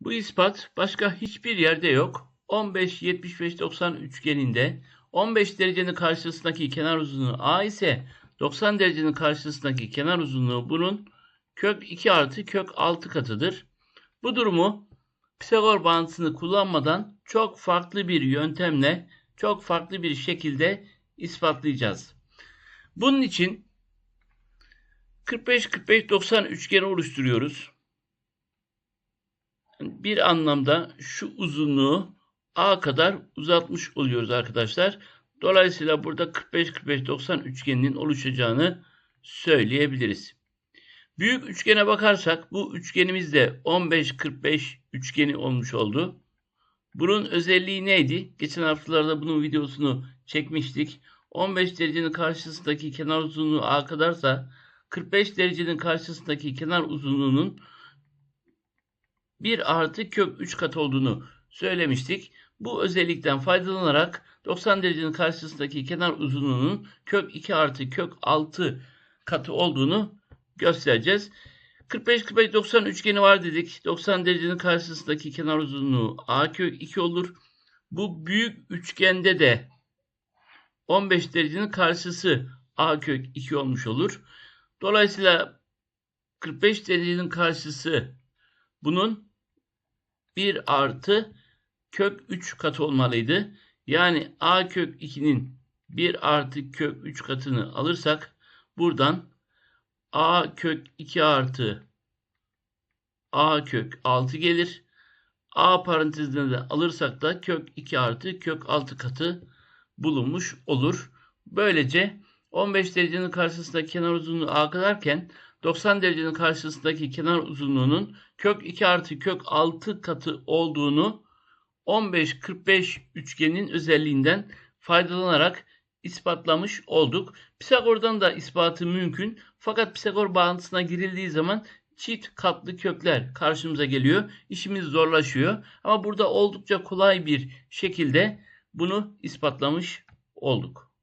Bu ispat başka hiçbir yerde yok. 15 75 90 üçgeninde 15 derecenin karşısındaki kenar uzunluğu A ise 90 derecenin karşısındaki kenar uzunluğu bunun kök 2 artı kök 6 katıdır. Bu durumu Pisagor bağıntısını kullanmadan çok farklı bir yöntemle çok farklı bir şekilde ispatlayacağız. Bunun için 45 45 90 üçgeni oluşturuyoruz. Bir anlamda şu uzunluğu A kadar uzatmış oluyoruz arkadaşlar. Dolayısıyla burada 45 45 90 üçgeninin oluşacağını söyleyebiliriz. Büyük üçgene bakarsak bu üçgenimiz de 15 45 üçgeni olmuş oldu. Bunun özelliği neydi? Geçen haftalarda bunun videosunu çekmiştik. 15 derecenin karşısındaki kenar uzunluğu A kadarsa 45 derecenin karşısındaki kenar uzunluğunun 1 artı kök 3 kat olduğunu söylemiştik. Bu özellikten faydalanarak 90 derecenin karşısındaki kenar uzunluğunun kök 2 artı kök 6 katı olduğunu göstereceğiz. 45-45-90 üçgeni var dedik. 90 derecenin karşısındaki kenar uzunluğu a kök 2 olur. Bu büyük üçgende de 15 derecenin karşısı a kök 2 olmuş olur. Dolayısıyla 45 derecenin karşısı bunun 1 artı kök 3 katı olmalıydı. Yani a kök 2'nin 1 artı kök 3 katını alırsak buradan a kök 2 artı a kök 6 gelir. a parantezine de alırsak da kök 2 artı kök 6 katı bulunmuş olur. Böylece 15 derecenin karşısındaki kenar uzunluğu a kadarken 90 derecenin karşısındaki kenar uzunluğunun kök 2 artı kök 6 katı olduğunu 15-45 üçgenin özelliğinden faydalanarak ispatlamış olduk. Pisagor'dan da ispatı mümkün. Fakat Pisagor bağıntısına girildiği zaman çift katlı kökler karşımıza geliyor. İşimiz zorlaşıyor. Ama burada oldukça kolay bir şekilde bunu ispatlamış olduk.